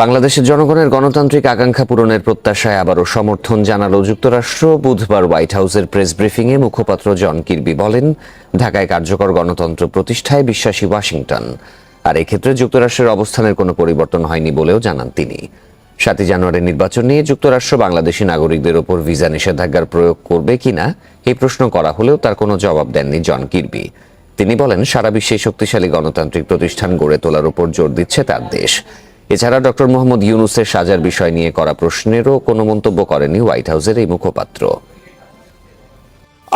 বাংলাদেশের জনগণের গণতান্ত্রিক আকাঙ্ক্ষা পূরণের প্রত্যাশায় আবারও সমর্থন জানালো যুক্তরাষ্ট্র। বুধবার হোয়াইট হাউসের প্রেস ব্রিফিংয়ে মুখপাত্র জন কির্বি বলেন, ঢাকায় কার্যকর গণতন্ত্র প্রতিষ্ঠায় বিশ্বাসী ওয়াশিংটন। আর এক্ষেত্রে যুক্তরাষ্ট্রের অবস্থানের কোনো পরিবর্তন হয়নি বলেও জানান তিনি। সাতই জানুয়ারি নির্বাচন নিয়ে যুক্তরাষ্ট্র বাংলাদেশি নাগরিকদের ওপর ভিসা নিষেধাজ্ঞার প্রয়োগ করবে কিনা এই প্রশ্ন করা হলেও তার কোনো জবাব দেননি জন কির্বি। তিনি বলেন, সারা বিশ্বে শক্তিশালী গণতান্ত্রিক প্রতিষ্ঠান গড়ে তোলার উপর জোর দিচ্ছে তার দেশ। এছাড়া ডক্টর মোহাম্মদ ইউনুসের সাজার বিষয় নিয়ে করা প্রশ্নেরও কোনো মন্তব্য করেনি হোয়াইট হাউসের এই মুখপাত্র।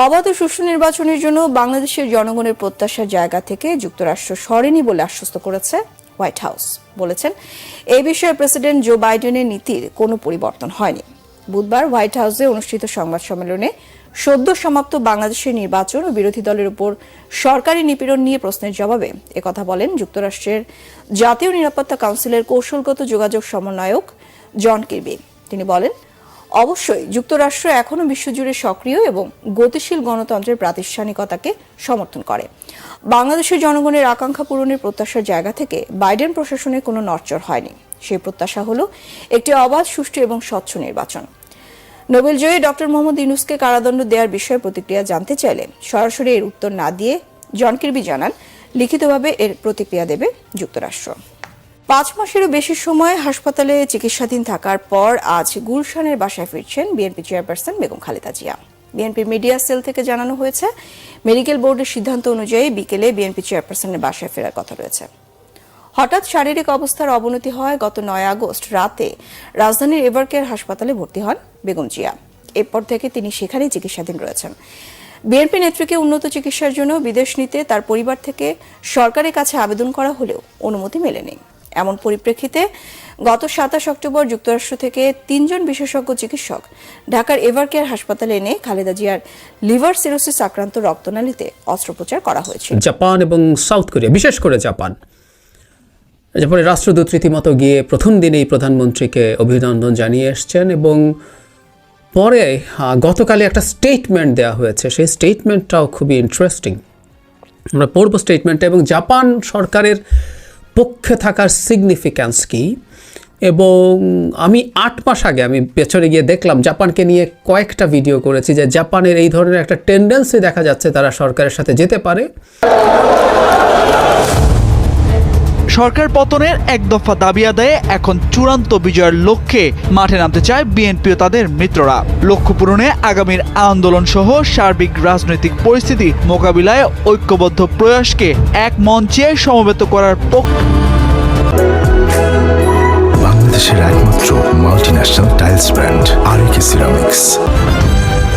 অবাধ সুষ্ঠু নির্বাচনের জন্য বাংলাদেশের জনগণের প্রত্যাশার জায়গা থেকে যুক্তরাষ্ট্র সরেনি বলে আশ্বস্ত করেছে হোয়াইট হাউস। বলেছেন এই বিষয়ে প্রেসিডেন্ট জো বাইডেনের নীতির কোনো পরিবর্তন হয়নি। বুধবার হোয়াইট হাউসে অনুষ্ঠিত সংবাদ সম্মেলনে সদ্য সমাপ্ত বাংলাদেশের নির্বাচন ও বিরোধী দলের উপর সরকারি নিপীড়ন নিয়ে প্রশ্নের জবাবে একথা বলেন যুক্তরাষ্ট্রের জাতীয় নিরাপত্তা কাউন্সিলের কৌশলগত যোগাযোগ সমন্বয়ক জন কিরবি। তিনি বলেন, অবশ্যই যুক্তরাষ্ট্র এখনও বিশ্বজুড়ে সক্রিয় এবং গতিশীল গণতন্ত্রের প্রাতিষ্ঠানিকতাকে সমর্থন করে। বাংলাদেশের জনগণের আকাঙ্ক্ষা পূরণের প্রত্যাশার জায়গা থেকে বাইডেন প্রশাসনের কোনো নড়চড় হয়নি। সেই প্রত্যাশা হলো একটি অবাধ, সুষ্ঠু এবং স্বচ্ছ নির্বাচন। নোবেল জয়ী ডক্টর মোহাম্মদ ইউনুসকে কারাদণ্ড দেওয়ার বিষয়ে প্রতিক্রিয়া জানতে চাইলে সরাসরি এর উত্তর না দিয়ে জন কির্বি জানান, লিখিতভাবে এর প্রতিক্রিয়া দেবে যুক্তরাষ্ট্র। পাঁচ মাসেরও বেশি সময় হাসপাতালে চিকিৎসাধীন থাকার পর আজ গুলশানের বাসায় ফিরছেন BNP chairperson Begum Khaleda Zia. BNP media cell থেকে জানানো হয়েছে, মেডিকেল বোর্ডের সিদ্ধান্ত অনুযায়ী বিকেলে বিএনপি চেয়ারপারসনের বাসায় ফেরার কথা রয়েছে। হঠাৎ শারীরিক অবস্থার অবনতি হয় গত নয় আগস্ট রাতে। রাজধানীর এভারকেয়ার হাসপাতালে ভর্তি হন বেগম জিয়া। এরপর থেকে তিনি সেখানেই চিকিৎসাধীন রয়েছেন। বিএনপি নেত্রীকে উন্নত চিকিৎসার জন্য বিদেশ নিতে তার পরিবার থেকে সরকারের কাছে আবেদন করা হলেও অনুমতি মেলেনি। এমন পরিপ্রেক্ষিতে গত সাতাশ অক্টোবর যুক্তরাষ্ট্র থেকে তিনজন বিশেষজ্ঞ চিকিৎসক ঢাকার এভারকেয়ার হাসপাতালে এনে খালেদা জিয়ার লিভার সিরোসিস আক্রান্ত রক্তনালীতে অস্ত্রোপচার করা হয়েছে। জাপান এবং সাউথ কোরিয়া, বিশেষ করে জাপান। জাপানের রাষ্ট্রদূত রীতিমতো গিয়ে প্রথম দিনেই প্রধানমন্ত্রীকে অভিনন্দন জানিয়ে এসছেন এবং পরে গতকালে একটা স্টেটমেন্ট দেওয়া হয়েছে। সেই স্টেটমেন্টটাও খুবই ইন্টারেস্টিং আমরা পড়ব স্টেটমেন্টটা এবং জাপান সরকারের পক্ষে থাকার সিগনিফিক্যান্স কি? এবং আমি আট মাস আগে আমি পেছনে গিয়ে দেখলাম, জাপানকে নিয়ে কয়েকটা ভিডিও করেছি যে জাপানের এই ধরনের একটা টেন্ডেন্সি দেখা যাচ্ছে তারা সরকারের সাথে যেতে পারে। সরকার পতনের এক দফা দাবি আদায়ে এখন চূড়ান্ত বিজয়ের লক্ষ্যে মাঠে নামতে চায় বিএনপি ও তাদের মিত্ররা। লক্ষ্য পূরণে আগামীর আন্দোলন সহ সার্বিক রাজনৈতিক পরিস্থিতি মোকাবিলায় ঐক্যবদ্ধ প্রয়াসকে এক মঞ্চে সমবেত করার বাংলাদেশের একমাত্র multinational tiles brand RAK ceramics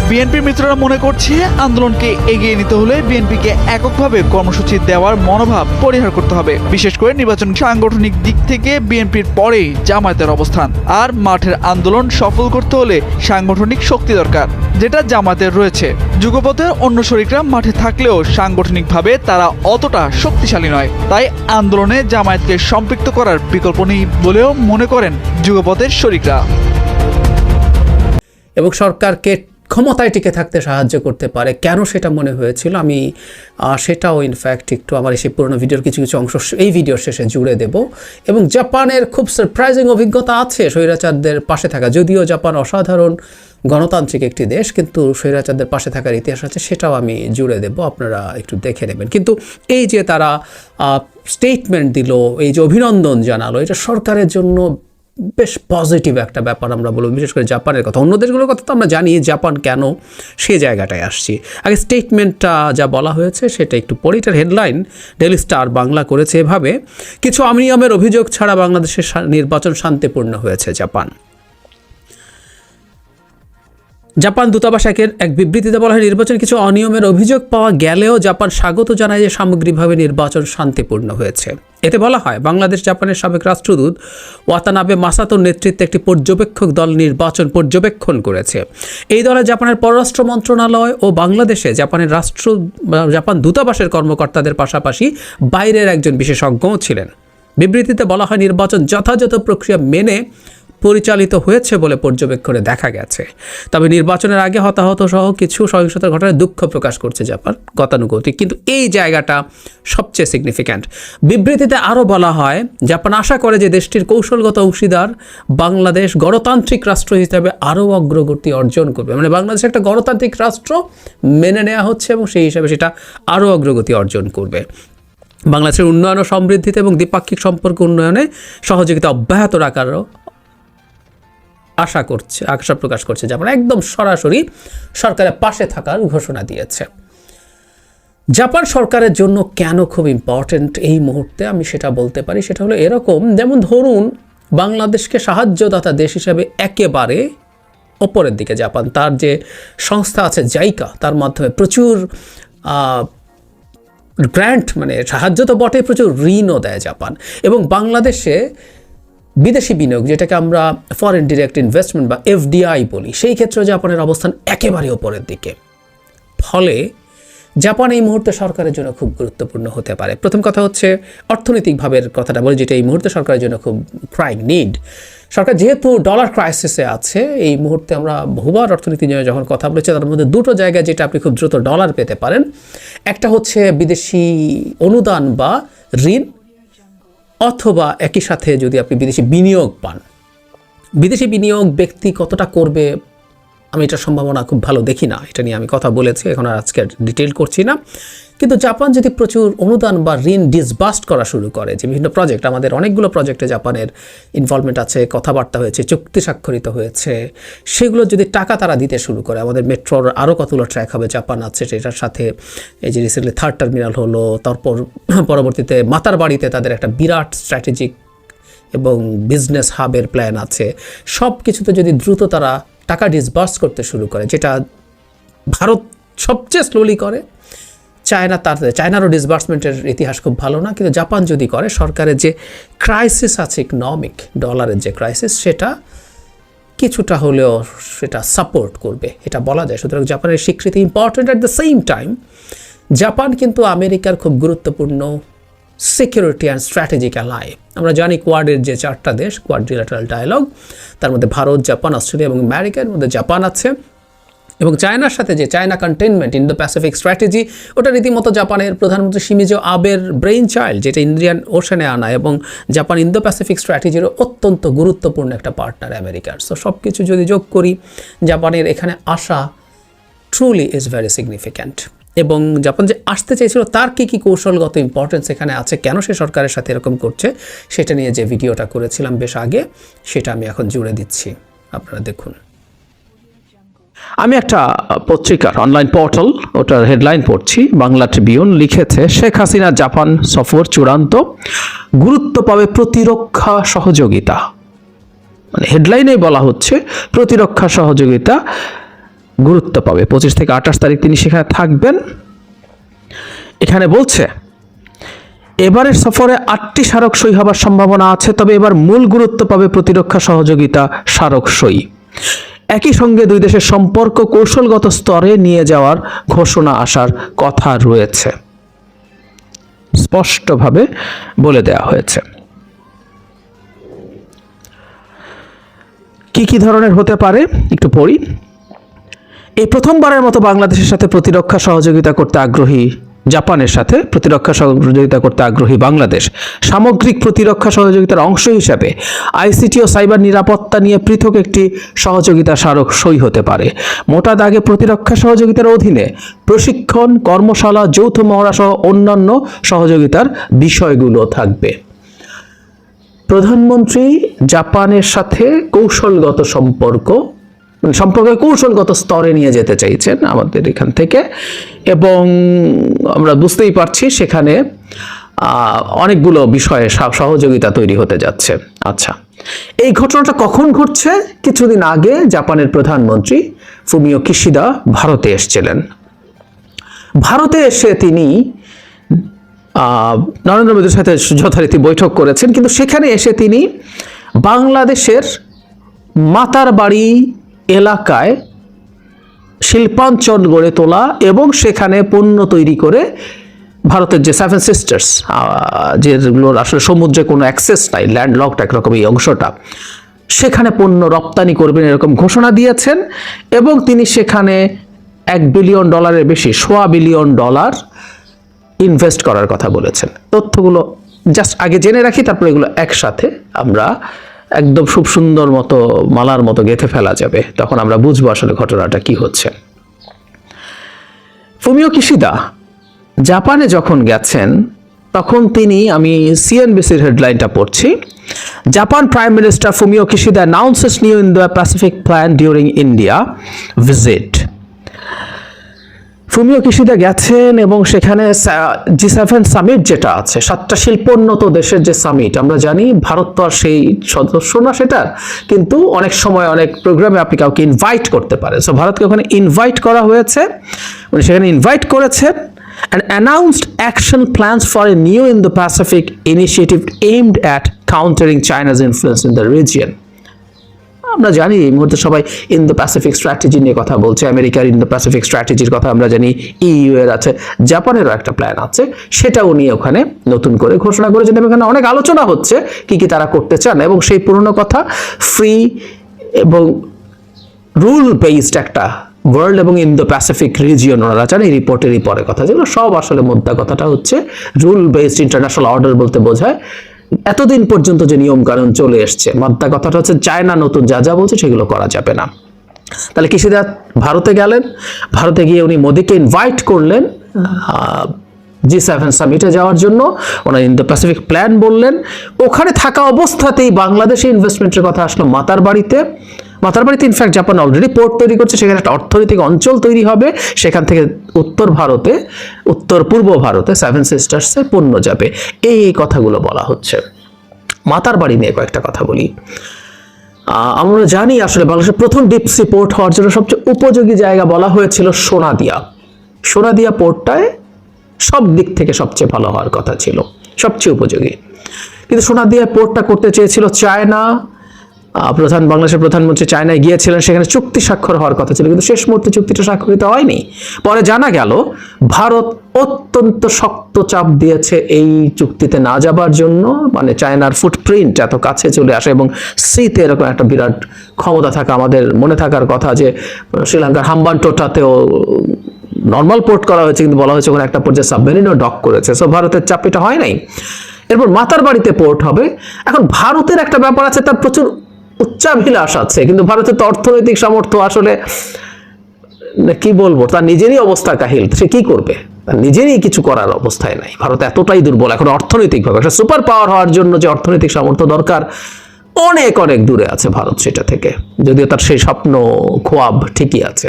বিএনপির মিত্ররা মনে করছে আন্দোলনকে এগিয়ে নিতে হলে বিএনপিকে এককভাবে কর্মসূচি দেওয়ার মনোভাব পরিহার করতে হবে। বিশেষ করে নির্বাচন সাংগঠনিক দিক থেকে বিএনপির পরেই জামায়াতের অবস্থান। আর মাঠের আন্দোলন সফল করতে হলে সাংগঠনিক শক্তি দরকার, যেটা জামায়াতের রয়েছে। যুগপথের অন্য শরিকরা মাঠে থাকলেও সাংগঠনিকভাবে তারা অতটা শক্তিশালী নয়। তাই আন্দোলনে জামায়াতকে সম্পৃক্ত করার বিকল্প নেই বলেও মনে করেন যুগপথের শরিকরা। এবং সরকারকে ক্ষমতায় টিকে থাকতে সাহায্য করতে পারে। কেন সেটা মনে হয়েছিল? আমি সেটাও ইনফ্যাক্ট একটু আমার সেই পুরোনো ভিডিওর কিছু কিছু অংশ এই ভিডিওর শেষে জুড়ে দেব। এবং জাপানের খুব সারপ্রাইজিং অভিজ্ঞতা আছে স্বৈরাচারদের পাশে থাকা। যদিও জাপান অসাধারণ গণতান্ত্রিক একটি দেশ, কিন্তু স্বৈরাচারদের পাশে থাকার ইতিহাস আছে, সেটাও আমি জুড়ে দেব। আপনারা একটু দেখে নেবেন। কিন্তু এই যে তারা স্টেটমেন্ট দিল, এই যে অভিনন্দন জানালো, এটা সরকারের জন্য বেশ পজিটিভ একটা ব্যাপার আমরা বলব, বিশেষ করে জাপানের কথা। অন্য দেশগুলোর কথা তো আমরা জানি, জাপান কেন সে জায়গাটায় আসছি। আগে স্টেটমেন্টটা যা বলা হয়েছে সেটা একটু পড়ি এটার হেডলাইন ডেলি স্টার বাংলা করেছে এভাবে, কিছু অনিয়মের অভিযোগ ছাড়া বাংলাদেশের নির্বাচন শান্তিপূর্ণ হয়েছে জাপান। জাপান দূতাবাস একের এক বিবৃতিতে বলা হয়, নির্বাচন কিছু অনিয়মের অভিযোগ পাওয়া গেলেও জাপান স্বাগত জানায় যে সামগ্রিকভাবে নির্বাচন শান্তিপূর্ণ হয়েছে। এতে বলা হয়, বাংলাদেশ, জাপানের সাবেক রাষ্ট্রদূত ওয়াতানাবে মাসাতোর নেতৃত্বে একটি পর্যবেক্ষক দল নির্বাচন পর্যবেক্ষণ করেছে। এই দলে জাপানের পররাষ্ট্র মন্ত্রণালয় ও বাংলাদেশে জাপানের রাষ্ট্র, জাপান দূতাবাসের কর্মকর্তাদের পাশাপাশি বাইরের একজন বিশেষজ্ঞও ছিলেন। বিবৃতিতে বলা হয়, নির্বাচন যথাযথ প্রক্রিয়া মেনে পরিচালিত হয়েছে বলে পর্যবেক্ষণে দেখা গেছে। তবে নির্বাচনের আগে হতাহত সহ কিছু সহিংসতার ঘটনায় দুঃখ প্রকাশ করছে জাপান গতানুগতিক। কিন্তু এই জায়গাটা সবচেয়ে সিগনিফিক্যান্ট বিবৃতিতে আরও বলা হয়, জাপান আশা করে যে দেশটির কৌশলগত অংশীদার বাংলাদেশ গণতান্ত্রিক রাষ্ট্র হিসাবে আরও অগ্রগতি অর্জন করবে। মানে বাংলাদেশ একটা গণতান্ত্রিক রাষ্ট্র মেনে নেওয়া হচ্ছে এবং সেই হিসাবে সেটা আরও অগ্রগতি অর্জন করবে। বাংলাদেশের উন্নয়ন ও সমৃদ্ধিতে এবং দ্বিপাক্ষিক সম্পর্ক উন্নয়নে সহযোগিতা অব্যাহত রাখারও আশা করছে, আশা প্রকাশ করছে জাপান একদম সরাসরি সরকারের পাশে থাকার ঘোষণা দিয়েছে। জাপান সরকারের জন্য কেন খুব ইম্পর্ট্যান্ট এই মুহূর্তে আমি সেটা বলতে পারি, সেটা হলো এরকম, যেমন ধরুন বাংলাদেশকে সাহায্যদাতা দেশ হিসাবে একেবারে ওপরের দিকে জাপান, তার যে সংস্থা আছে জাইকা, তার মাধ্যমে প্রচুর গ্র্যান্ট মানে সাহায্য তো বটে প্রচুর ঋণও দেয় জাপান। এবং বাংলাদেশে বিদেশি বিনিয়োগ, যেটাকে আমরা ফরেন ডিরেক্ট ইনভেস্টমেন্ট বা এফডিআই বলি, সেই ক্ষেত্রে জাপানের অবস্থান একেবারে ওপরের দিকে। ফলে জাপান এই মুহূর্তে সরকারের জন্য খুব গুরুত্বপূর্ণ হতে পারে। প্রথম কথা হচ্ছে অর্থনৈতিকভাবে কথাটা বলি, যেটা এই মুহূর্তে সরকারের জন্য খুব ক্রাইং নিড সরকার যেহেতু ডলার ক্রাইসিসে আছে, এই মুহূর্তে আমরা বহুবার অর্থনীতি নিয়ে যখন কথা বলেছি, তার মধ্যে দুটো জায়গায় যেটা আপনি খুব দ্রুত ডলার পেতে পারেন। একটা হচ্ছে বিদেশি অনুদান বা ঋণ অথবা একই সাথে যদি আপনি বিদেশি বিনিয়োগ পান, বিদেশি বিনিয়োগ ব্যক্তি কতটা করবে, আমি এটার সম্ভাবনা খুব ভালো দেখি না, এটা নিয়ে আমি কথা বলেছি, এখন আর আজকে ডিটেল করছি না। কিন্তু জাপান যদি প্রচুর অনুদান বা ঋণ ডিসবাস্ট করা শুরু করে, যে বিভিন্ন প্রজেক্ট আমাদের অনেকগুলো প্রজেক্টে জাপানের ইনভলভমেন্ট আছে, কথাবার্তা হয়েছে, চুক্তি স্বাক্ষরিত হয়েছে, সেগুলো যদি টাকা তারা দিতে শুরু করে, আমাদের মেট্রোর আরও কতগুলো ট্র্যাক হবে, জাপান আছে, সেটার সাথে এই যে রিসেন্টলি থার্ড টার্মিনাল হলো, তারপর পরবর্তীতে মাতার বাড়িতে তাদের একটা বিরাট স্ট্র্যাটেজিক এবং বিজনেস হাবের প্ল্যান আছে সব কিছুতে যদি দ্রুত তারা টাকা ডিসবার্স করতে শুরু করে, যেটা ভারত সবচেয়ে স্লোলি করে চায়না তার, চায়নারও ডিসবার্সমেন্টের ইতিহাস খুব ভালো না, কিন্তু জাপান যদি করে, সরকারের যে ক্রাইসিস আছে ইকনমিক ডলারের যে ক্রাইসিস সেটা কিছুটা হলেও সেটা সাপোর্ট করবে, এটা বলা যায়। সুতরাং জাপানের স্বীকৃতি important at the same time Japan কিন্তু আমেরিকার খুব গুরুত্বপূর্ণ সিকিউরিটি অ্যান্ড স্ট্র্যাটেজিক অ্যালাই আমরা জানি কোয়াডের যে চারটা দেশ কোয়াড্রিলেটারাল ডায়ালগ তার মধ্যে ভারত, জাপান, অস্ট্রেলিয়া এবং আমেরিকার মধ্যে জাপান আছে। এবং চায়নার সাথে যে China containment Indo Pacific strategy ওটা রীতিমতো জাপানের প্রধানমন্ত্রী শিমিজো আবের ব্রেইন চাইল্ড যেটা ইন্ডিয়ান ওশানে আনা এবং জাপান ইন্দো প্যাসিফিক স্ট্র্যাটেজির অত্যন্ত গুরুত্বপূর্ণ একটা পার্টনার আমেরিকার। সো সব কিছু যদি যোগ করি, জাপানের এখানে আসা ট্রুলি ইজ ভেরি সিগনিফিক্যান্ট এবং জাপান যে আসতে চাইছিল তার কী কী কৌশলগত ইম্পর্টেন্স এখানে আছে, কেন সে সরকারের সাথে এরকম করছে, সেটা নিয়ে যে ভিডিওটা করেছিলাম বেশ আগে, সেটা আমি এখন জুড়ে দিচ্ছি। আপনারা দেখুন। আমি একটা পত্রিকার অনলাইন পোর্টাল ওটার হেডলাইন পড়ছি, বাংলা ট্রিবিউন লিখেছে, শেখ হাসিনা জাপান সফর চূড়ান্ত গুরুত্ব পাবে প্রতিরক্ষা সহযোগিতা। মানে হেডলাইনে বলা হচ্ছে, প্রতিরক্ষা সহযোগিতা গুরুত্ব পাবে পঁচিশ থেকে আঠাশ তারিখ তিনি সেখানে থাকবেন। এখানে বলছে, এবারের সফরে আটটি স্মারক সই হবার সম্ভাবনা আছে, তবে এবার মূল গুরুত্ব পাবে প্রতিরক্ষা সহযোগিতা স্মারক সই। একই সঙ্গে দুই দেশের সম্পর্ক কৌশলগত স্তরে নিয়ে যাওয়ার ঘোষণা আসার কথা রয়েছে। স্পষ্টভাবে বলে দেওয়া হয়েছে। কি কি ধরনের হতে পারে? একটু পড়ি। এই প্রথমবারের মতো বাংলাদেশের সাথে প্রতিরক্ষা সহযোগিতা করতে আগ্রহী জাপানের সাথে প্রতিরক্ষা সহযোগিতা করতে আগ্রহী বাংলাদেশ সামগ্রিক প্রতিরক্ষা সহযোগিতার অংশ হিসাবে আইসিটি ও সাইবার নিরাপত্তা নিয়ে পৃথক একটি সহযোগিতা স্মারক সই হতে পারে। মোটা দাগে প্রতিরক্ষা সহযোগিতার অধীনে প্রশিক্ষণ, কর্মশালা, যৌথ মহড়া সহ অন্যান্য সহযোগিতার বিষয়গুলো থাকবে। প্রধানমন্ত্রী, জাপানের সাথে কৌশলগত সম্পর্ক সম্পর্কে কৌশলগত স্তরে নিয়ে যেতে চাইছেন আমাদের এখান থেকে। এবং আমরা বুঝতেই পারছি সেখানে অনেকগুলো বিষয়ে সহযোগিতা তৈরি হতে যাচ্ছে। আচ্ছা এই ঘটনাটা কখন ঘটছে? কিছুদিন আগে জাপানের প্রধানমন্ত্রী ফুমিও কিশিদা ভারতে এসেছিলেন। ভারতে এসে তিনি নরেন্দ্র মোদীর সাথে যথারীতি বৈঠক করেছেন, কিন্তু সেখানে এসে তিনি বাংলাদেশের মাতার বাড়ি এলাকায় শিল্পাঞ্চল গড়ে তোলা এবং সেখানে পণ্য তৈরি করে ভারতের যে সেভেন সিস্টার্স যেগুলোর আসলে সমুদ্রে কোনো অ্যাক্সেস নাই ল্যান্ড লকড একরকম এই অংশটা, সেখানে পণ্য রপ্তানি করবেন এরকম ঘোষণা দিয়েছেন এবং তিনি সেখানে এক বিলিয়ন ডলারের বেশি, সোয়া বিলিয়ন ডলার ইনভেস্ট করার কথা বলেছেন। তথ্যগুলো জাস্ট আগে জেনে রাখি, তারপর এগুলো একসাথে আমরা একদম খুব সুন্দর মতো মালার মতো গেঁথে ফেলা যাবে। তখন আমরা বুঝব আসলে ঘটনাটা কি হচ্ছে। ফুমিও কিশিদা, জাপানে যখন গেছেন, তখন তিনি, আমি সিএনবিসির হেডলাইনটা পড়ছি, Japan prime minister Fumio Kishida announces new in the Pacific plan during India visit Fumio Kishida গেছেন এবং সেখানে জি সেভেন সামিট যেটা আছে, সাতটা শিল্পোন্নত দেশের যে সামিট, আমরা জানি ভারত তো আর সেই সদস্য না সেটার কিন্তু অনেক সময় অনেক প্রোগ্রামে আপনি কাউকে ইনভাইট করতে পারেন সো ভারতকে ওখানে ইনভাইট করা হয়েছে, উনি সেখানে ইনভাইট করেছেন and announced action plans for a new Indo-Pacific initiative aimed at countering China's influence in the region. আমরা জানি এই মুহূর্তে সবাই ইন্দো প্যাসিফিক স্ট্র্যাটেজি নিয়ে কথা বলছে। আমেরিকার ইন্দো প্যাসিফিক স্ট্র্যাটেজির কথা আমরা জানি ইইউ এর আছে জাপানেরও একটা প্ল্যান আছে সেটা উনি ওখানে নতুন করে ঘোষণা করেছেন এবং এখানে অনেক আলোচনা হচ্ছে, কি কি তারা করতে চান এবং সেই পুরনো কথা ফ্রি এবং রুল বেসড একটা ওয়ার্ল্ড এবং ইন্দো প্যাসিফিক রিজিয়ন ওনারা চান, এই রিপোর্টেরই পরে কথা, যেগুলো সব আসলে মোদ্দা কথাটা হচ্ছে রুল বেসড ইন্টারন্যাশনাল অর্ডার বলতে বোঝায়। এতদিন পর্যন্ত যে নিয়ম কানুন চলে এসছে, মাদ্দা কথাটা হচ্ছে চায় না নতুন যা যা বলছে সেগুলো করা যাবে না। তাহলে কৃষিদা ভারতে গেলেন, ভারতে গিয়ে উনি মোদীকে ইনভাইট করলেন জি সেভেন সামিটে যাওয়ার জন্য, ওনার ইন্দো প্যাসিফিক প্ল্যান বললেন, ওখানে থাকা অবস্থাতেই বাংলাদেশে ইনভেস্টমেন্টের কথা আসলো মাতার বাড়িতে। মাতার বাড়িতে ইনফ্যাক্ট জাপান অলরেডি পোর্ট তৈরি করছে, সেখানে একটা অর্থনৈতিক অঞ্চল তৈরি হবে, সেখান থেকে উত্তর ভারতে, উত্তর পূর্ব ভারতে সেভেন সিস্টার্সে পণ্য যাবে। এই কথাগুলো বলা হচ্ছে। মাতার বাড়ি নিয়ে কয়েকটা কথা বলি। আমরা জানি আসলে বাংলাদেশের প্রথম ডিপসি পোর্ট হওয়ার জন্য সবচেয়ে উপযোগী জায়গা বলা হয়েছিল সোনাদিয়া। সোনাদিয়া পোর্টটায় সব দিক থেকে সবচেয়ে ভালো হওয়ার কথা ছিল, সবচেয়ে উপযোগী। কিন্তু সোনাদিয়া পোর্টটা করতে চেয়েছিল চায়না প্রধান বাংলাদেশের প্রধানমন্ত্রী চায়নায় গিয়েছিলেন, সেখানে চুক্তি স্বাক্ষর হওয়ার কথা ছিল, কিন্তু শেষ মুহূর্তে চুক্তিটা স্বাক্ষরিত হয়নি। পরে জানা গেল, ভারত অত্যন্ত শক্ত চাপ দিয়েছে এই চুক্তিতে না যাবার জন্য মানে চায়নার ফুটপ্রিন্ট এত কাছে চলে আসে এবং সিতে এরকম একটা বিরাট ক্ষমতা থাকা, আমাদের মনে থাকার কথা যে, শ্রীলঙ্কার হাম্বান টোটাতেও নর্মাল পোর্ট করা হয়েছে, কিন্তু বলা হয়েছে ওখানে একটা পর্যায়ে সাবমেরিনও ডক করেছে। সো ভারতের চাপ এটা হয় নাই। এরপর মাতার বাড়িতে পোর্ট হবে। এখন ভারতের একটা ব্যাপার আছে তার প্রচুর উচ্চাভিলাষ আছে, কিন্তু ভারতের তো অর্থনৈতিক সামর্থ্য আসলে কি বলব, তার নিজেরই অবস্থা কাহিল। সে কি করবে? তার নিজেরই কিছু করার অবস্থায় নাই। ভারত এতটাই দুর্বল, এখন অর্থনৈতিকভাবে। একটা সুপার পাওয়ার হওয়ার জন্য যে অর্থনৈতিক সামর্থ্য দরকার, অনেক অনেক দূরে আছে ভারত সেটা থেকে। যদিও তার সেই স্বপ্ন খোয়াব ঠিকই আছে।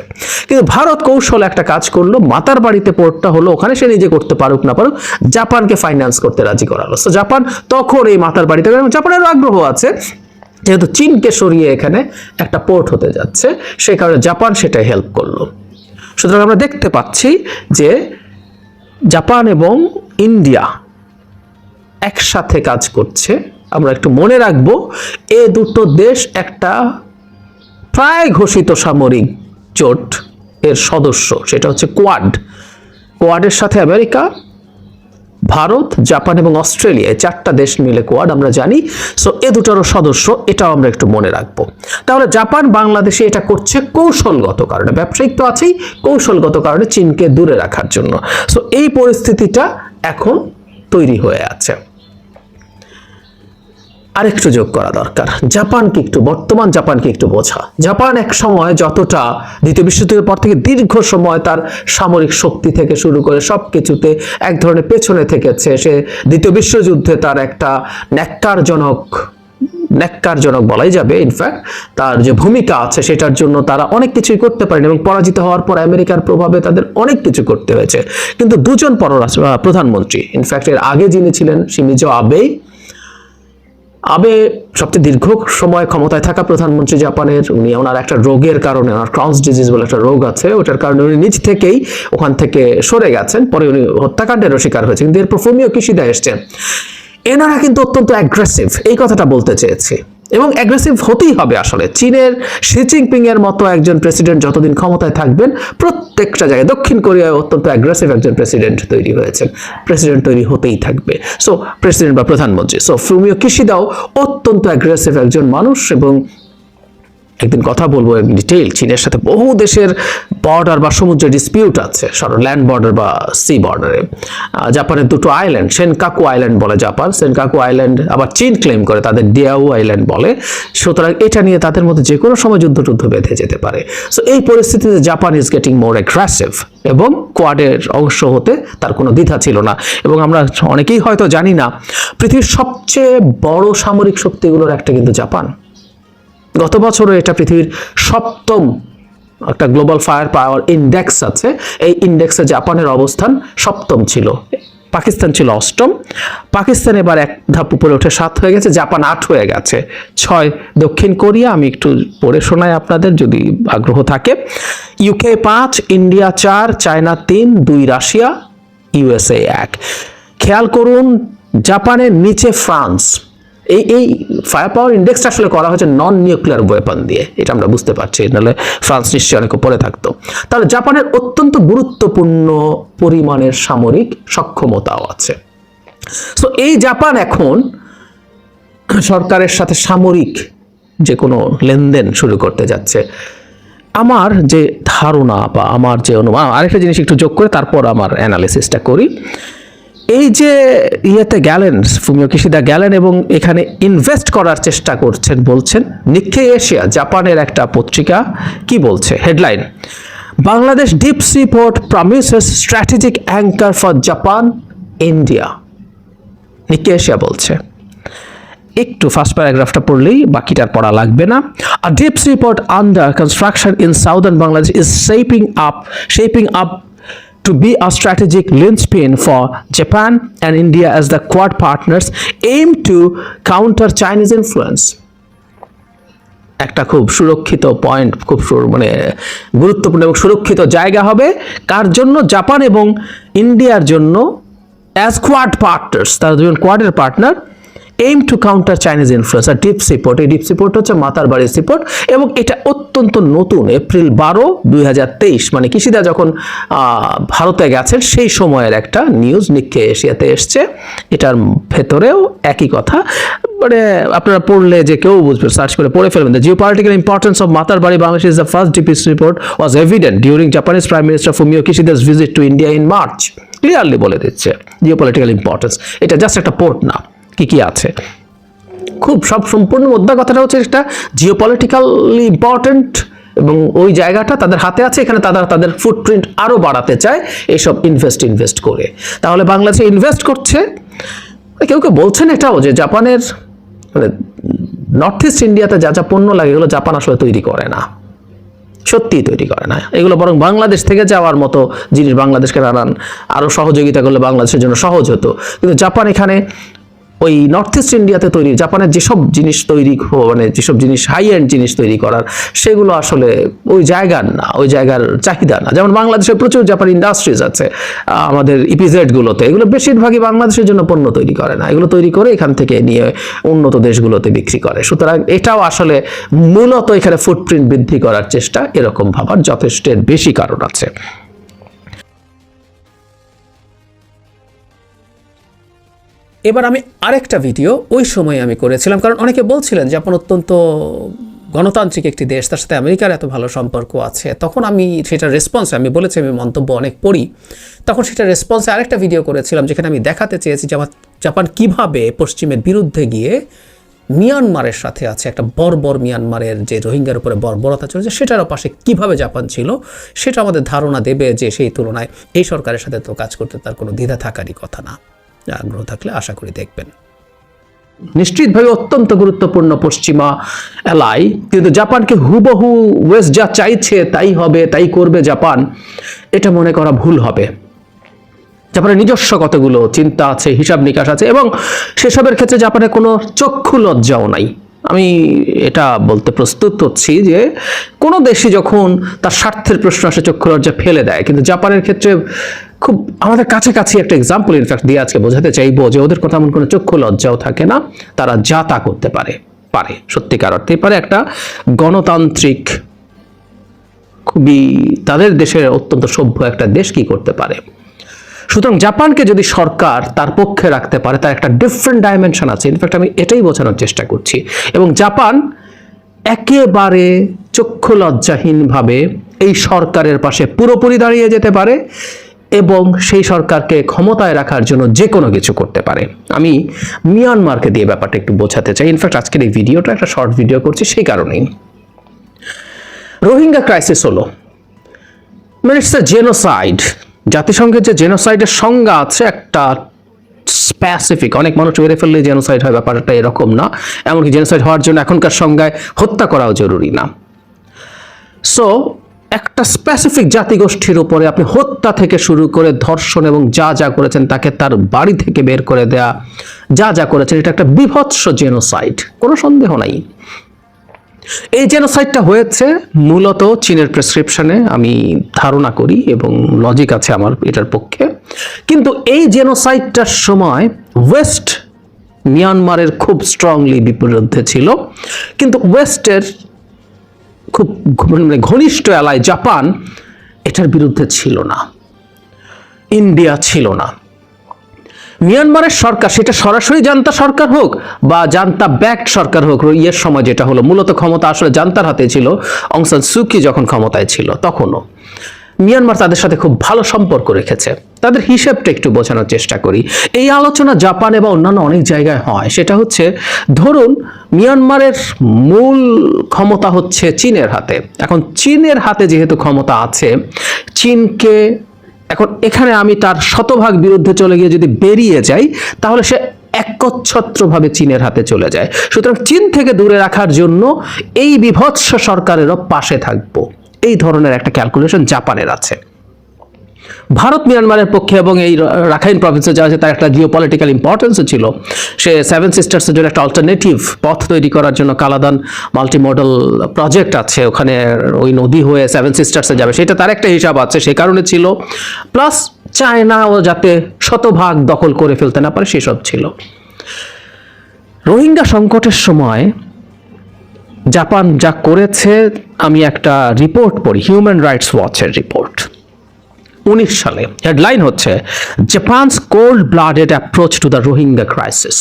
কিন্তু ভারত কৌশল একটা কাজ করল, মাতার বাড়িতে পোর্টটা হলো, ওখানে সে নিজে করতে পারুক না পারুক, জাপানকে ফাইন্যান্স করতে রাজি করালো। তো জাপান তখন এই মাতার বাড়িতে জাপানের আগ্রহ আছে যেহেতু চীনকে সরিয়ে এখানে একটা পোর্ট হতে যাচ্ছে, সেই কারণে জাপান সেটা হেল্প করল। সুতরাং আমরা দেখতে পাচ্ছি যে জাপান এবং ইন্ডিয়া একসাথে কাজ করছে। আমরা একটু মনে রাখব, এ দুটো দেশ একটা প্রায় ঘোষিত সামরিক জোট এর সদস্য, সেটা হচ্ছে কোয়াড। কোয়াডের সাথে আমেরিকা ভারত, জাপান এবং অস্ট্রেলিয়া চারটা দেশ মিলে কোয়াড আমরা জানি। সো এ দুটারও সদস্য, এটাও আমরা একটু মনে রাখব। তাহলে জাপান, বাংলাদেশে এটা করছে কৌশলগত কারণে। ব্যবসায়িক তো আছেই, কৌশলগত কারণে চীনকে দূরে রাখার জন্য। সো এই পরিস্থিতিটা এখন তৈরি হয়ে আছে। আরেকটু যোগ করা দরকার। জাপানকে একটু, বর্তমান জাপানকে একটু বোঝা। জাপান এক সময় যতটা দ্বিতীয় বিশ্বযুদ্ধের পর থেকে দীর্ঘ সময় তার সামরিক শক্তি থেকে শুরু করে সব কিছুতে এক ধরনের পেছনে থেকেছে। সে দ্বিতীয় বিশ্বযুদ্ধে তার একটা ন্যাক্কারজনক ন্যাক্কারজনক বলাই যাবে ইনফ্যাক্ট তার যে ভূমিকা আছে সেটার জন্য তারা অনেক কিছুই করতে পারেন এবং পরাজিত হওয়ার পর আমেরিকার প্রভাবে তাদের অনেক কিছু করতে হয়েছে। কিন্তু দুজন পররাষ্ট্র প্রধানমন্ত্রী ইনফ্যাক্ট এর আগে যিনি ছিলেন, সিমিজো আবেই আবে, সবচেয়ে দীর্ঘ সময় ক্ষমতায় থাকা প্রধানমন্ত্রী জাপানের, উনি ওনার একটা রোগের কারণে ওনার ক্রাউন্স ডিজিজ বলে একটা রোগ আছে, ওটার কারণে উনি নিজ থেকেই ওখান থেকে সরে গেছেন, পরে উনি হত্যাকাণ্ডেরও শিকার হয়েছে কিন্তু এরপর ফোমিও কিশিদা এসছেন। এনারা কিন্তু অত্যন্ত অ্যাগ্রেসিভ এই কথাটা বলতে চেয়েছি। এবং অ্যাগ্রেসিভ হতেই হবে আসলে। চীনের শি জিনপিং এর মতো একজন প্রেসিডেন্ট যতদিন ক্ষমতায় থাকবেন, প্রত্যেকটা জায়গায়, দক্ষিণ কোরিয়ায় অত্যন্ত অ্যাগ্রেসিভ একজন প্রেসিডেন্ট তৈরি হয়েছেন। প্রেসিডেন্ট তৈরি হতেই থাকবে। সো প্রেসিডেন্ট বা প্রধানমন্ত্রী। সো ফুমিও কিশিদাও অত্যন্ত অ্যাগ্রেসিভ একজন মানুষ এবং একদিন কথা বলব ডিটেইল চীনের সাথে বহু দেশের বর্ডার বা সমুদ্র ডিসপিউট আছে ল্যান্ড বর্ডার বা সি বর্ডারে জাপানের দুটো আইল্যান্ড সেনকাকু আইল্যান্ড বলে জাপান সেনকাকু আইল্যান্ড আবার চীন ক্লেম করে, তাদের ডিয়াউ আইল্যান্ড বলে। সুতরাং এটা নিয়ে তাদের মধ্যে যে কোনো সময় যুদ্ধ টুদ্ধ বেঁধে যেতে পারে। সো এই পরিস্থিতিতে Japan is getting more aggressive এবং কোয়াডের অংশ হতে তার কোনো দ্বিধা ছিল না। এবং আমরা অনেকেই হয়তো জানি না, পৃথিবীর সবচেয়ে বড় সামরিক শক্তিগুলোর একটা কিন্তু জাপান। গত বছরও এটা পৃথিবীর সপ্তম একটা গ্লোবাল ফায়ার পাওয়ার ইন্ডেক্স আছে। এই ইন্ডেক্সে জাপানের অবস্থান সপ্তম ছিল। পাকিস্তান ছিল অষ্টম। পাকিস্তান এবার এক ধাপ উপরে উঠে সাত হয়ে গেছে, জাপান আট হয়ে গেছে। ছয় দক্ষিণ কোরিয়া, আমি একটু পড়ে শোনাই আপনাদের যদি আগ্রহ থাকে। ইউকে পাঁচ ইন্ডিয়া চার চায়না তিন, দুই রাশিয়া ইউএসএ এক। খেয়াল করুন, জাপানের নিচে ফ্রান্স। এই এই ফায়ার পাওয়ার ইন্ডেক্সটা আসলে করা হয়েছে নন নিউক্লিয়ার ওয়েপন দিয়ে। এটা আমরা বুঝতে পারছি, নাহলে ফ্রান্স নিশ্চয়ই অনেক উপরে থাকতো। তাহলে জাপানের অত্যন্ত গুরুত্বপূর্ণ পরিমাণের সামরিক সক্ষমতাও আছে। সো এই জাপান এখন সরকারের সাথে সামরিক যে কোনো লেনদেন শুরু করতে যাচ্ছে। আমার যে ধারণা বা আমার যে অনুমান, আরেকটা জিনিস একটু যোগ করে, তারপর আমার অ্যানালিসিসটা করি। এই যে ইয়েতে গেলেন ফুমিও কিশিদা গেলেন এবং এখানে ইনভেস্ট করার চেষ্টা করছেন বলছেন নিক্ষে এশিয়া, জাপানের একটা পত্রিকা, কি বলছে? Headline Bangladesh deep sea port promises strategic anchor for Japan India Nikkei Asia বলছে। একটু ফার্স্ট প্যারাগ্রাফটা পড়লেই বাকিটা পড়া লাগবে না। A deep sea port under construction in southern Bangladesh is shaping up shaping up to be a strategic linchpin for Japan and India as the Quad partners aim to counter Chinese influence. একটা খুব সুরক্ষিত point খুব মানে গুরুত্বপূর্ণ এবং সুরক্ষিত জায়গা হবে কার জন্য জাপান এবং ইন্ডিয়ার জন্য অ্যাজ কোয়াড পার্টনার্স তারা দুজন কোয়াডের partner aim to counter Chinese influence R deep seaport এই ডিপ সিপোর্ট হচ্ছে মাতার বাড়ির সিপোর্ট এবং এটা অত্যন্ত নতুন এপ্রিল বারো, দুই মানে কিশিদা যখন ভারতে গেছেন, সেই সময়ের একটা নিউজ নিক্ষে এশিয়াতে এসছে, এটার ভেতরেও একই কথা। মানে আপনারা পড়লে যে কেউ বুঝবে সার্চ করে পড়ে ফেলবেন। The geo political importance of Matarbari Bangladesh is the first deep sea report was evident during Japanese prime minister Fumio Kishida's visit to India in March clearly বলে দিচ্ছে জিও পলিটিক্যাল ইম্পর্টেন্স এটা just একটা port না। কি কি আছে? খুব সব সম্পূর্ণ মোদ্দা কথাটা হচ্ছে একটা জিও পলিটিক্যালি ইম্পর্টেন্ট এবং ওই জায়গাটা তাদের হাতে আছে, এখানে তারা তাদের ফুটপ্রিন্ট আরও বাড়াতে চায় এইসব ইনভেস্ট ইনভেস্ট করে। তাহলে বাংলাদেশে ইনভেস্ট করছে, কেউ কেউ বলছেন এটাও যে জাপানের মানে নর্থ ইস্ট ইন্ডিয়াতে যা যা পণ্য লাগে এগুলো জাপান আসলে তৈরি করে না। সত্যিই তৈরি করে না। এগুলো বরং বাংলাদেশ থেকে যাওয়ার মতো জিনিস বাংলাদেশকে নানান আরও সহযোগিতা করলে বাংলাদেশের জন্য সহজ হতো। কিন্তু জাপান এখানে ওই নর্থ ইস্ট ইন্ডিয়াতে তৈরি জাপানের যেসব জিনিস তৈরি মানে যেসব জিনিস হাই এন্ড জিনিস তৈরি করার, সেগুলো আসলে ওই জায়গার না, ওই জায়গার চাহিদা না। যেমন বাংলাদেশে প্রচুর জাপান ইন্ডাস্ট্রিজ আছে আমাদের ইপিজেডগুলোতে এগুলো বেশিরভাগই বাংলাদেশের জন্য পণ্য তৈরি করে না। এগুলো তৈরি করে এখান থেকে নিয়ে উন্নত দেশগুলোতে বিক্রি করে। সুতরাং এটাও আসলে মূলত এখানে ফুটপ্রিন্ট বৃদ্ধি করার চেষ্টা এরকম ভাবার যথেষ্টের বেশি কারণ আছে। এবার আমি আরেকটা ভিডিও ওই সময় আমি করেছিলাম, কারণ অনেকে বলছিলেন জাপান অত্যন্ত গণতান্ত্রিক একটি দেশ, তার সাথে আমেরিকার এত ভালো সম্পর্ক আছে। তখন আমি সেটা রেসপন্সে আমি বলেছি, আমি মন্তব্য অনেক পড়ি। তখন সেটা রেসপন্সে আরেকটা ভিডিও করেছিলাম, যেখানে আমি দেখাতে চেয়েছি যে জাপান কীভাবে পশ্চিমের বিরুদ্ধে গিয়ে মিয়ানমারের সাথে আছে, একটা বর্বর মিয়ানমারের যে রোহিঙ্গার উপরে বর্বরতা চলেছে সেটারও পাশে কীভাবে জাপান ছিল, সেটা আমাদের ধারণা দেবে যে সেই তুলনায় এই সরকারের সাথে তো কাজ করতে তার কোনো দ্বিধা থাকারই কথা না। আগ্রহ থাকলে আশা করি দেখবেন। নিশ্চিতভাবে অত্যন্ত গুরুত্বপূর্ণ পশ্চিমা এলাই। কিন্তু জাপানকে হুবহু ওয়েস্ট যা চাইছে তাই হবে, তাই করবে জাপান। এটা মনে করা ভুল হবে। জাপানের নিজস্ব কতগুলো চিন্তা আছে, হিসাব নিকাশ আছে এবং সেসবের ক্ষেত্রে জাপানের কোনো চক্ষু লজ্জাও নাই। আমি এটা বলতে প্রস্তুত হচ্ছি যে কোনো দেশই যখন তার স্বার্থের প্রশ্ন আসে, চক্ষু লজ্জা ফেলে দেয়। কিন্তু জাপানের ক্ষেত্রে খুব আমাদের কাছাকাছি একটা এক্সাম্পল ইনফ্যাক্ট দিয়ে আজকে বোঝাতে চাইব যে ওদের কথা এমন কোনো চক্ষু লজ্জাও থাকে না, তারা যা তা করতে পারে পারে, সত্যিকার অর্থে পারে একটা গণতান্ত্রিক, খুবই তাদের দেশের অত্যন্ত সভ্য একটা দেশ কি করতে পারে। সুতরাং জাপানকে যদি সরকার তার পক্ষে রাখতে পারে, তার একটা ডিফারেন্ট ডাইমেনশন আছে ইনফ্যাক্ট আমি এটাই বোঝানোর চেষ্টা করছি। এবং জাপান একেবারে চক্ষু লজ্জাহীনভাবে এই সরকারের পাশে পুরোপুরি দাঁড়িয়ে যেতে পারে এবং সেই সরকারকে ক্ষমতায় রাখার জন্য যে কোনো কিছু করতে পারে। আমি মিয়ানমারকে দিয়ে ব্যাপারটা একটু বোঝাতে চাই। ইনফ্যাক্ট আজকের এই ভিডিওটা, একটা শর্ট ভিডিও করছি সেই কারণেই। রোহিঙ্গা ক্রাইসিস হলো। মানে ইটস জেনোসাইড জাতিসংঘের যে জেনোসাইডের সংজ্ঞা আছে, একটা স্পেসিফিক অনেক মানুষ মেরে ফেললে জেনোসাইড হয়, ব্যাপারটা এরকম না। এমনকি জেনোসাইড হওয়ার জন্য এখনকার সংজ্ঞায় হত্যা করাও জরুরি না। সো একটা স্পেসিফিক জাতিগোষ্ঠীর উপরে আপনি হত্যা থেকে শুরু করে ধর্ষণ এবং যা যা করেছেন তাকে তার বাড়ি থেকে বের করে দেয়া, যা যা করেছেন, এটা একটা বিভৎস জেনোসাইড কোনো সন্দেহ নাই। এই জেনোসাইডটা হয়েছে মূলত চীনের প্রেসক্রিপশনে আমি ধারণা করি এবং লজিক আছে আমার এটার পক্ষে। কিন্তু এই জেনোসাইডটার সময় ওয়েস্ট মিয়ানমারের খুব স্ট্রংলি বিপরীতে ছিল। কিন্তু ওয়েস্টের খুব মানে ঘনিষ্ঠ এলায় জাপান এটার বিরুদ্ধে ছিল না। ইন্ডিয়া ছিল না। মিয়ানমারের সরকার, সেটা সরাসরি জান্তা সরকার হোক বা জান্তা ব্যাকড সরকার হোক, ইয়ের সময় যেটা হলো, মূলত ক্ষমতা আসলে জান্তার হাতে ছিল অংসান সুকি যখন ক্ষমতায় ছিল, তখনও। মিয়ানমার তাদের সাথে খুব ভালো সম্পর্ক রেখেছে। তাদের হিসেবটা একটু বোঝানোর চেষ্টা করি। এই আলোচনা জাপানে বা অন্যান্য অনেক জায়গায় হয়। সেটা হচ্ছে, ধরুন, মিয়ানমারের মূল ক্ষমতা হচ্ছে চীনের হাতে। এখন চীনের হাতে যেহেতু ক্ষমতা আছে, চীনকে এখন এখানে আমি তার শতভাগ বিরুদ্ধে চলে গিয়ে যদি বেরিয়ে যাই, তাহলে সে একচ্ছত্রভাবে চীনের হাতে চলে যায়। সুতরাং চীন থেকে দূরে রাখার জন্য এই বিভৎস সরকারেরও পাশে থাকব। এই ধরনের একটা ক্যালকুলেশন জাপানের আছে। ভারত মিয়ানমারের পক্ষে এবং এই রাখাইন প্রভিন্সে যা আছে, তার একটা জিও পলিটিক্যাল ইম্পর্টেন্সও ছিল। সে সেভেন সিস্টার্সের জন্য একটা অল্টারনেটিভ পথ তৈরি করার জন্য কালাদান মাল্টি মডেল প্রজেক্ট আছে। ওখানে ওই নদী হয়ে সেভেন সিস্টার্সে যাবে। সেটা তার একটা হিসাব আছে, সে কারণে ছিল। প্লাস চায়নাও যাতে শতভাগ দখল করে ফেলতে না পারে, সেসব ছিল। রোহিঙ্গা সংকটের সময় জাপান যা করেছে, আমি একটা রিপোর্ট পড়ি হিউম্যান রাইটস ওয়াচের রিপোর্ট সালে হেডলাইন হচ্ছে, Japan's cold blooded approach to the Rohingya crisis.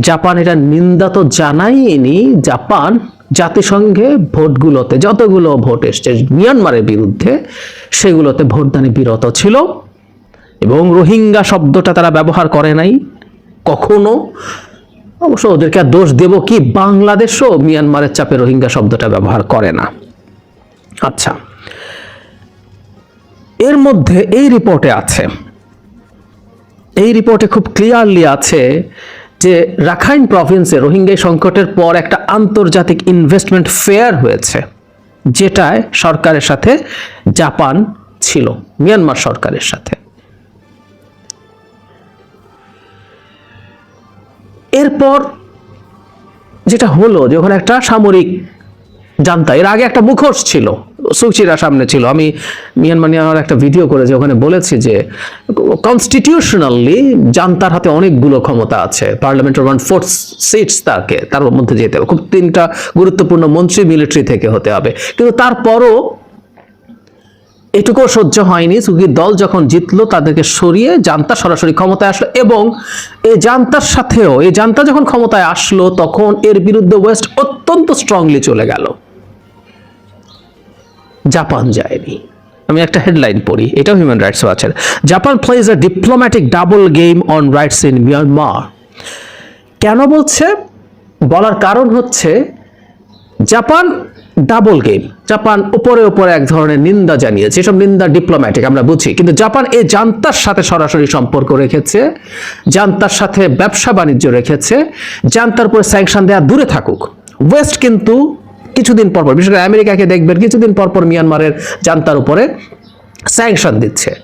Japan এটা নিন্দা তো জানাইনি জাপান জাতিসংঘে ভোটগুলোতে যতগুলো ভোট এসছে, মিয়ানমারের বিরুদ্ধে সেগুলোতে ভোটদানে বিরত ছিল এবং রোহিঙ্গা শব্দটা তারা ব্যবহার করে নাই। কখনো? অবশ্য ওদেরকে আর দোষ দেব কি? বাংলাদেশও মিয়ানমারের চাপে রোহিঙ্গা শব্দটা ব্যবহার করে না। আচ্ছা এর মধ্যে এই রিপোর্টে আছে। এই রিপোর্টে খুব ক্লিয়ারলি আছে যে রাখাইন প্রভিন্সে রোহিঙ্গা সংকটের পর একটা আন্তর্জাতিক ইনভেস্টমেন্ট ফেয়ার হয়েছে, যেটায় সরকারের সাথে জাপান ছিল মিয়ানমার সরকারের সাথে। এরপর যেটা হলো যে ওখানে একটা সামরিক জানতা। এর আগে একটা মুখোশ ছিল, সুচিরা সামনে ছিল। আমি মিয়ানমার নিয়ে আমার একটা ভিডিও করেছি, ওখানে বলেছি যে কনস্টিটিউশনালি জান্তার হাতে অনেকগুলো ক্ষমতা আছে। পার্লামেন্টের ওয়ান ফোর্থ সিটস তাকে, তার মধ্যে যেতে হবে। খুব তিনটা গুরুত্বপূর্ণ মন্ত্রী মিলিটারি থেকে হতে হবে। কিন্তু তারপরও এটুকুও সহ্য হয়নি। সুগির দল যখন জিতলো, তাদেরকে সরিয়ে জান্তা সরাসরি ক্ষমতায় আসলো এবং এই জান্তার সাথেও এই জান্তা যখন ক্ষমতায় আসলো, তখন এর বিরুদ্ধে ওয়েস্ট অত্যন্ত স্ট্রংলি চলে গেল। জাপান যায়নি। আমি একটা হেডলাইন পড়ি, এটাও human rights ওয়াচের Japan pledge a diplomatic double game on rights in Myanmar কেন বলছে? বলার কারণ হচ্ছে, জাপান ডাবল গেম জাপান উপরে উপরে এক ধরনের নিন্দা জানিয়েছে। এসব নিন্দা ডিপ্লোম্যাটিক আমরা বুঝি। কিন্তু জাপান এই জান্তার সাথে সরাসরি সম্পর্ক রেখেছে, জান্তার সাথে ব্যবসা বাণিজ্য রেখেছে, জান্তার উপরে স্যাংশন দেওয়া দূরে থাকুক। ওয়েস্ট কিন্তু কিছুদিন পর পর, বিশেষ করে আমেরিকাকে দেখবেন, কিছুদিন পর পর মিয়ানমারের জান্তার উপরে স্যাংশন দিচ্ছে।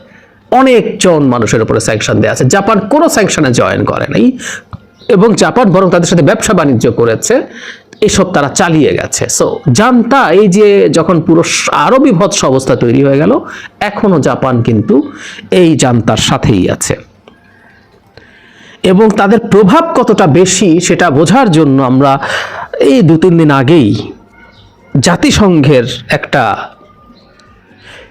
অনেকজন মানুষের উপরে স্যাংশন দেওয়া আছে। জাপান কোনো স্যাংশনে জয়েন করে নাই। এবং জাপান বরং তাদের সাথে ব্যবসা বাণিজ্য করেছে। এসব তারা চালিয়ে গেছে। সো জানতা, এই যে যখন পুরো আরও বিভৎস অবস্থা তৈরি হয়ে গেল, এখনও জাপান কিন্তু এই জান্তার সাথেই আছে। এবং তাদের প্রভাব কতটা বেশি, সেটা বোঝার জন্য আমরা এই দু তিন দিন আগেই জাতিসংঘের একটা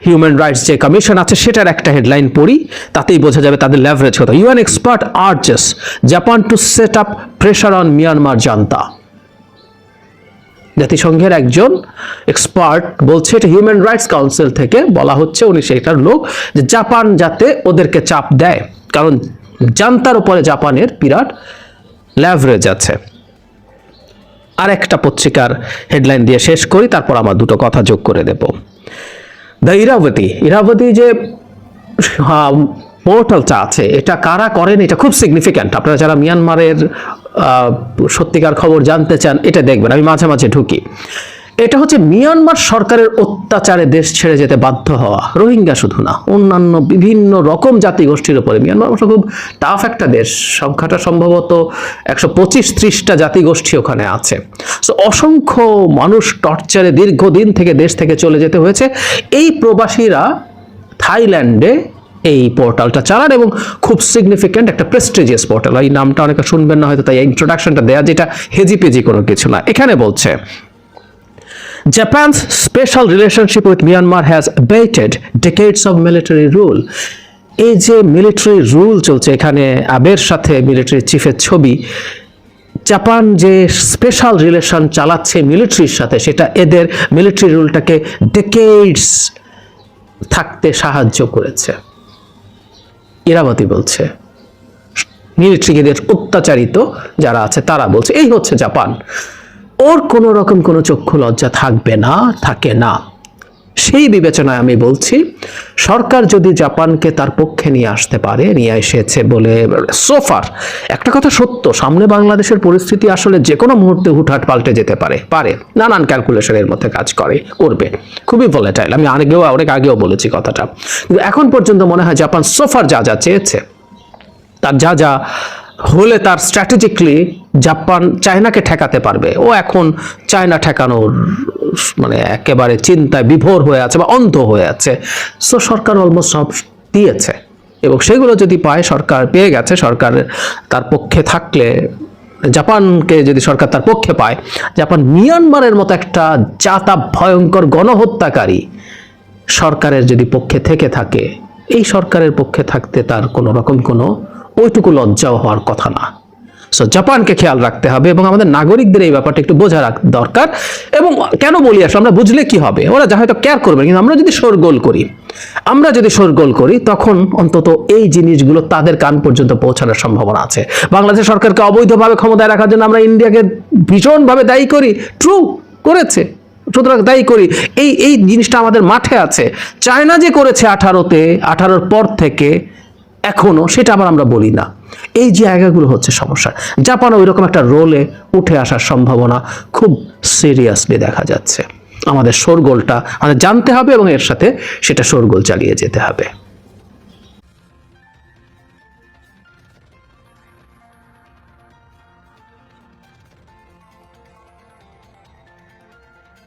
হিউম্যান রাইটস যে কমিশন আছে, সেটার একটা হেডলাইন পড়ি, তাতেই বোঝা যাবে তাদের লেভারেজ কথা UN expert urges Japan to set up pressure on Myanmar junta জাতিসংঘের একজন এক্সপার্ট বলছে, এটা হিউম্যান রাইটস কাউন্সিল থেকে বলা হচ্ছে, উনি সেটার লোক, যে জাপান যাতে ওদেরকে চাপ দেয়। কারণ জান্তার উপরে জাপানের বিরাট ল্যাভারেজ আছে। আর একটা পত্রিকার হেডলাইন দিয়ে শেষ করি, তারপর আমার দুটো কথা যোগ করে দেব। দ্য ইরাবতী ইরাবতী যে পোর্টালটা আছে, এটা কারা করেন, এটা খুব সিগনিফিক্যান্ট আপনারা যারা মিয়ানমারের সত্যিকার খবর জানতে চান, এটা দেখবেন। আমি মাঝে মাঝে ঢুকি। এটা হচ্ছে মিয়ানমার সরকারের অত্যাচারে দেশ ছেড়ে যেতে বাধ্য হওয়া। রোহিঙ্গা শুধু না, অন্যান্য বিভিন্ন রকম জাতিগোষ্ঠীর উপরে। মিয়ানমার অবশ্য খুব টাফ একটা দেশ। সংখ্যাটা সম্ভবত একশো পঁচিশ ত্রিশটা জাতিগোষ্ঠী ওখানে আছে। সো অসংখ্য মানুষ টর্চারে দীর্ঘদিন থেকে দেশ থেকে চলে যেতে হয়েছে। এই প্রবাসীরা থাইল্যান্ডে এই পোর্টালটা চালান এবং খুব সিগনিফিক্যান্ট একটা প্রেস্টিজিয়াস পোর্টাল এই নামটা অনেকে শুনবেন না, হয়তো তাই ইন্ট্রোডাকশনটা দেয়া যেটা হেজিপেজি কোনো কিছু না। এখানে বলছে Japan's special relationship with Myanmar has abated decades of military rule. এই যে মিলিটারি রুল চলছে এখানে, আবের সাথে মিলিটারি চিফের ছবি জাপান যে স্পেশাল রিলেশন চালাচ্ছে মিলিটারির সাথে, সেটা এদের মিলিটারি রুলটাকে ডেকেডস থাকতে সাহায্য করেছে। ইরাবতী বলছে। মিলিটারিদের অত্যাচারিত যারা আছে, তারা বলছে, এই হচ্ছে জাপান ওর কোনো রকম কোনো চক্ষু লজ্জা থাকবে না, থাকে না। সেই বিবেচনায় আমি বলছি, সরকার যদি জাপানকে তার পক্ষে নিয়ে আসতে পারে, নিয়ে এসেছে বলে সোফার একটা কথা সত্য, সামনে বাংলাদেশের পরিস্থিতি আসলে যে কোনো মুহূর্তে হুটহাট পাল্টে যেতে পারে পারে। নানান ক্যালকুলেশনের মধ্যে কাজ করে, করবে। খুবই ভলেটাইল আমি আগেও, অনেক আগেও বলেছি কথাটা। কিন্তু এখন পর্যন্ত মনে হয় জাপান সোফার যা যা চেয়েছে, তার যা যা হলে তার স্ট্র্যাটেজিকলি জাপান চায়নাকে ঠেকাতে পারবে। ও এখন চায়না ঠেকানোর মানে একেবারে চিন্তায় বিভোর হয়ে আছে বা অন্ধ হয়ে আছে। সো সরকার অলমোস্ট সব দিয়েছে। এবং সেগুলো যদি পায়, সরকার পেয়ে গেছে। সরকার তার পক্ষে থাকলে, জাপানকে যদি সরকার তার পক্ষে পায়, জাপান মিয়ানমারের মতো একটা জাতা ভয়ঙ্কর গণহত্যাকারী সরকারের যদি পক্ষে থেকে থাকে, এই সরকারের পক্ষে থাকতে তার কোনো রকম কোনো ওইটুকু লজ্জাও হওয়ার কথা না। সো জাপানকে খেয়াল রাখতে হবে এবং আমাদের নাগরিকদের এই ব্যাপারটা একটু বোঝা দরকার। এবং কেন বলি আসলে, আমরা বুঝলে কি হবে? ওরা যা হয়তো কেয়ার করবে, কিন্তু আমরা যদি শোরগোল করি, আমরা যদি শোরগোল করি, তখন অন্তত এই জিনিসগুলো তাদের কান পর্যন্ত পৌঁছানোর সম্ভাবনা আছে। বাংলাদেশ সরকারকে অবৈধভাবে ক্ষমতায় রাখার জন্য আমরা ইন্ডিয়াকে ভীষণভাবে দায়ী করি। ট্রু করেছে। সুতরাং দায়ী করি। এই এই জিনিসটা আমাদের মাঠে আছে। চায়না যে করেছে আঠারোতে, আঠারোর পর থেকে এখনও সেটা আবার আমরা বলি না। এই জায়গাগুলো হচ্ছে সমস্যা। জাপান ওই রকম একটা রোলে উঠে আসার সম্ভাবনা খুব সিরিয়াসলি দেখা যাচ্ছে। আমাদের শোরগোলটা আমাদের জানতে হবে এবং এর সাথে সেটা শোরগোল চালিয়ে যেতে হবে।